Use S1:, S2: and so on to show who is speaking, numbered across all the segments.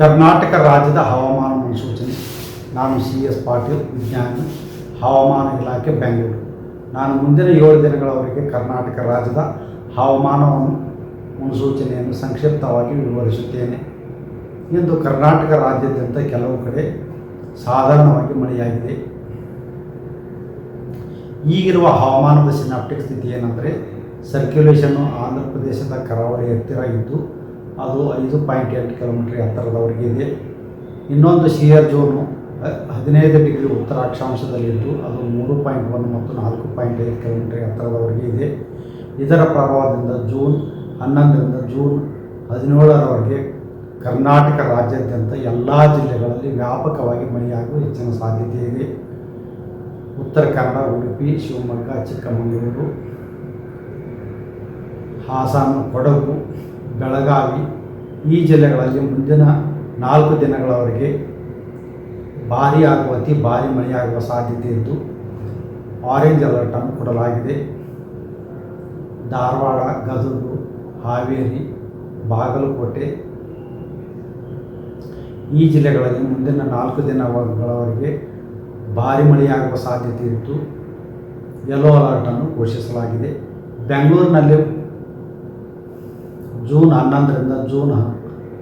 S1: ಕರ್ನಾಟಕ ರಾಜ್ಯದ ಹವಾಮಾನ ಮುನ್ಸೂಚನೆ. ನಾನು ಸಿ ಎಸ್ ಪಾಟೀಲ್, ವಿಜ್ಞಾನಿ, ಹವಾಮಾನ ಇಲಾಖೆ, ಬೆಂಗಳೂರು. ನಾನು ಮುಂದಿನ ಏಳು ದಿನಗಳವರೆಗೆ ಕರ್ನಾಟಕ ರಾಜ್ಯದ ಹವಾಮಾನವನ್ನು, ಮುನ್ಸೂಚನೆಯನ್ನು ಸಂಕ್ಷಿಪ್ತವಾಗಿ ವಿವರಿಸುತ್ತೇನೆ. ಇಂದು ಕರ್ನಾಟಕ ರಾಜ್ಯಾದ್ಯಂತ ಕೆಲವು ಕಡೆ ಸಾಧಾರಣವಾಗಿ ಮಳೆಯಾಗಿದೆ. ಈಗಿರುವ ಹವಾಮಾನದ ಸಿನಾಪ್ಟಿಕ್ ಸ್ಥಿತಿ ಏನಂದರೆ ಸರ್ಕ್ಯುಲೇಷನ್ನು ಆಂಧ್ರ ಪ್ರದೇಶದ ಕರಾವಳಿ ಹತ್ತಿರ ಇದ್ದು ಅದು ಐದು ಪಾಯಿಂಟ್ ಎಂಟು ಕಿಲೋಮೀಟ್ರ್ ಎತ್ತರದವರೆಗೆ ಇದೆ. ಇನ್ನೊಂದು ಶಿಯರ್ ಜೋನು ಹದಿನೈದು ಡಿಗ್ರಿ ಉತ್ತರ ಅಕ್ಷಾಂಶದಲ್ಲಿದ್ದು ಅದು ಮೂರು ಪಾಯಿಂಟ್ ಒಂದು ಮತ್ತು ನಾಲ್ಕು ಪಾಯಿಂಟ್ ಐದು ಕಿಲೋಮೀಟರ್ ಎತ್ತರದವರೆಗೆ ಇದೆ. ಇದರ ಪ್ರಭಾವದಿಂದ ಜೂನ್ ಹನ್ನೊಂದರಿಂದ ಜೂನ್ ಹದಿನೇಳರವರೆಗೆ ಕರ್ನಾಟಕ ರಾಜ್ಯಾದ್ಯಂತ ಎಲ್ಲ ಜಿಲ್ಲೆಗಳಲ್ಲಿ ವ್ಯಾಪಕವಾಗಿ ಮಳೆಯಾಗುವ ಹೆಚ್ಚಿನ ಸಾಧ್ಯತೆ ಇದೆ. ಉತ್ತರ ಕನ್ನಡ, ಉಡುಪಿ, ಶಿವಮೊಗ್ಗ, ಚಿಕ್ಕಮಗಳೂರು, ಹಾಸನ, ಕೊಡಗು ಬೆಳಗಾವಿ ಈ ಜಿಲ್ಲೆಗಳಲ್ಲಿ ಮುಂದಿನ ನಾಲ್ಕು ದಿನಗಳವರೆಗೆ ಭಾರೀ ಆಗುವ, ಅತಿ ಭಾರೀ ಮಳೆಯಾಗುವ ಸಾಧ್ಯತೆ ಇದ್ದು ಆರೆಂಜ್ ಅಲರ್ಟನ್ನು ಕೊಡಲಾಗಿದೆ. ಧಾರವಾಡ, ಗದಗ, ಹಾವೇರಿ, ಬಾಗಲಕೋಟೆ ಈ ಜಿಲ್ಲೆಗಳಲ್ಲಿ ಮುಂದಿನ ನಾಲ್ಕು ದಿನಗಳವರೆಗೆ ಭಾರಿ ಮಳೆಯಾಗುವ ಸಾಧ್ಯತೆ ಇದ್ದು ಯೆಲ್ಲೋ ಅಲರ್ಟನ್ನು ಘೋಷಿಸಲಾಗಿದೆ. ಬೆಂಗಳೂರಿನಲ್ಲಿ ಜೂನ್ ಹನ್ನೊಂದರಿಂದ ಜೂನ್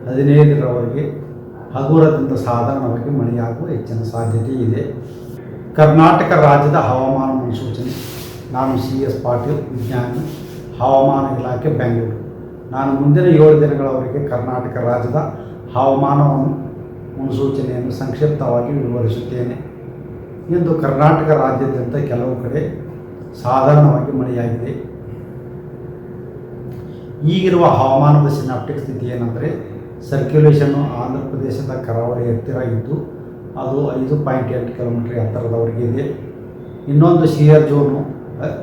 S1: ಹದಿನೈದರವರೆಗೆ ಹಗುರದಿಂದ ಸಾಧಾರಣವಾಗಿ ಮಳೆಯಾಗುವ ಹೆಚ್ಚಿನ ಸಾಧ್ಯತೆ ಇದೆ. ಕರ್ನಾಟಕ ರಾಜ್ಯದ ಹವಾಮಾನ ಮುನ್ಸೂಚನೆ. ನಾನು ಸಿ ಎಸ್ ಪಾಟೀಲ್, ವಿಜ್ಞಾನಿ, ಹವಾಮಾನ ಇಲಾಖೆ, ಬೆಂಗಳೂರು. ನಾನು ಮುಂದಿನ ಏಳು ದಿನಗಳವರೆಗೆ ಕರ್ನಾಟಕ ರಾಜ್ಯದ ಹವಾಮಾನವನ್ನು, ಮುನ್ಸೂಚನೆಯನ್ನು ಸಂಕ್ಷಿಪ್ತವಾಗಿ ವಿವರಿಸುತ್ತೇನೆ. ಇಂದು ಕರ್ನಾಟಕ ರಾಜ್ಯಾದ್ಯಂತ ಕೆಲವು ಕಡೆ ಸಾಧಾರಣವಾಗಿ ಮಳೆಯಾಗಿದೆ. ಈಗಿರುವ ಹವಾಮಾನದ ಸಿನಾಪ್ಟಿಕ್ ಸ್ಥಿತಿ ಏನಂದರೆ ಸರ್ಕ್ಯುಲೇಷನ್ನು ಆಂಧ್ರ ಪ್ರದೇಶದ ಕರಾವಳಿ ಹತ್ತಿರ ಇದ್ದು, ಅದು ಐದು ಪಾಯಿಂಟ್ ಎಂಟು ಕಿಲೋಮೀಟರ್ ಎತ್ತರದವರೆಗೆ ಇದೆ. ಇನ್ನೊಂದು ಶಿಯರ್ ಜೋನು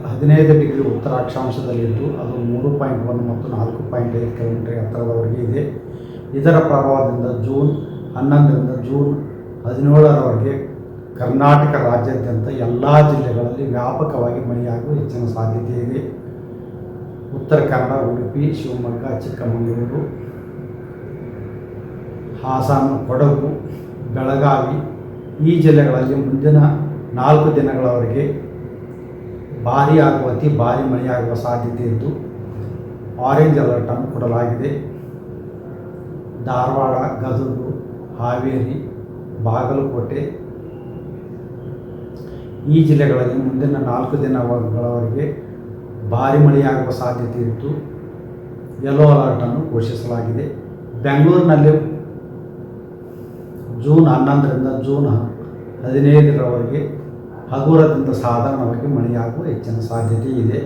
S1: ಹದಿನೈದು ಡಿಗ್ರಿ ಉತ್ತರ ಅಕ್ಷಾಂಶದಲ್ಲಿದ್ದು ಅದು ಮೂರು ಪಾಯಿಂಟ್ ಒಂದು ಮತ್ತು ನಾಲ್ಕು ಪಾಯಿಂಟ್ ಐದು ಕಿಲೋಮೀಟರ್ ಎತ್ತರದವರೆಗೆ ಇದೆ. ಇದರ ಪ್ರಭಾವದಿಂದ ಜೂನ್ ಹನ್ನೊಂದರಿಂದ ಜೂನ್ ಹದಿನೇಳರವರೆಗೆ ಕರ್ನಾಟಕ ರಾಜ್ಯಾದ್ಯಂತ ಎಲ್ಲ ಜಿಲ್ಲೆಗಳಲ್ಲಿ ವ್ಯಾಪಕವಾಗಿ ಮಳೆಯಾಗುವ ಹೆಚ್ಚಿನ ಸಾಧ್ಯತೆ ಇದೆ. ಉತ್ತರ ಕನ್ನಡ, ಉಡುಪಿ, ಶಿವಮೊಗ್ಗ, ಚಿಕ್ಕಮಗಳೂರು, ಹಾಸನ, ಕೊಡಗು, ಬೆಳಗಾವಿ ಈ ಜಿಲ್ಲೆಗಳಲ್ಲಿ ಮುಂದಿನ ನಾಲ್ಕು ದಿನಗಳವರೆಗೆ ಭಾರೀ ಆಗುವ ಅತಿ ಭಾರೀ ಮಳೆಯಾಗುವ ಸಾಧ್ಯತೆ ಇದ್ದು ಆರೆಂಜ್ ಅಲರ್ಟನ್ನು ಕೊಡಲಾಗಿದೆ. ಧಾರವಾಡ, ಗದಗು, ಹಾವೇರಿ, ಬಾಗಲಕೋಟೆ ಈ ಜಿಲ್ಲೆಗಳಲ್ಲಿ ಮುಂದಿನ ನಾಲ್ಕು ದಿನಗಳವರೆಗೆ ಭಾರಿ ಮಳೆಯಾಗುವ ಸಾಧ್ಯತೆ ಇತ್ತು. ಯೆಲ್ಲೋ ಅಲರ್ಟನ್ನು ಘೋಷಿಸಲಾಗಿದೆ. ಬೆಂಗಳೂರಿನಲ್ಲಿ ಜೂನ್ ಹನ್ನೊಂದರಿಂದ ಜೂನ್ ಹದಿನೈದರವರೆಗೆ ಹಗುರದಿಂದ ಸಾಧಾರಣವಾಗಿ ಮಳೆಯಾಗುವ ಹೆಚ್ಚಿನ ಸಾಧ್ಯತೆ ಇದೆ.